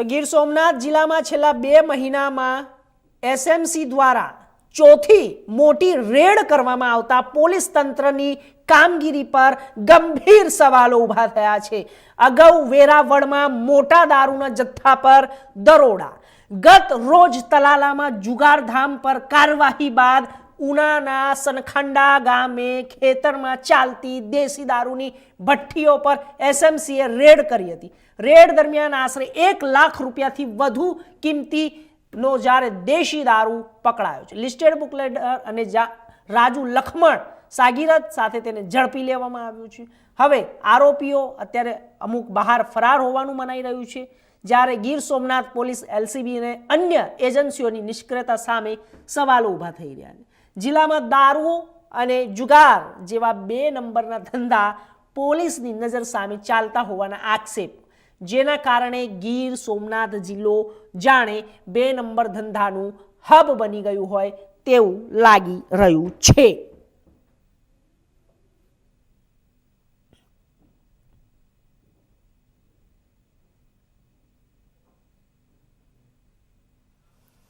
તો ગીર સોમનાથ જિલ્લામાં છેલ્લા બે મહિનામાં એસએમસી દ્વારા ચોથી મોટી રેડ કરવામાં આવતા પોલીસ તંત્રની કામગીરી પર ગંભીર સવાલો ઊભા થયા છે. અગાઉ વેરાવળમાં મોટા દારૂના જથ્થા પર દરોડા. ગત રોજ તલાલામાં જુગારધામ પર કાર્યવાહી બાદ ઉનાના સનખંડા ગામે ખેતરમાં ચાલતી દેશી દારૂની ભઠ્ઠીઓ પર એસએમસીએ રેડ કરી હતી. રેડ દરમિયાન આશરે એક લાખ રૂપિયાથી વધુ કિંમતી નો જ્યારે દેશી દારૂ પકડાયો છે. લિસ્ટેડ બુકલેટર અને રાજુ લખમણ સાગીરત સાથે તેને ઝડપી લેવામાં આવ્યું છે. હવે આરોપીઓ અત્યારે અમુક બહાર ફરાર હોવાનું મનાઈ રહ્યું છે. જ્યારે ગીર સોમનાથ પોલીસ, એલસીબી અને અન્ય એજન્સીઓની નિષ્ક્રિયતા સામે સવાલો ઊભા થઈ રહ્યા છે. જિલ્લામાં દારૂ અને જુગાર જેવા બે નંબરના ધંધા પોલીસની નજર સામે ચાલતા હોવાના આક્ષેપ. જેના કારણે ગીર સોમનાથ જિલ્લો જાણે બે નંબર ધંધાનું હબ બની ગયું હોય તેવું લાગી રહ્યું છે.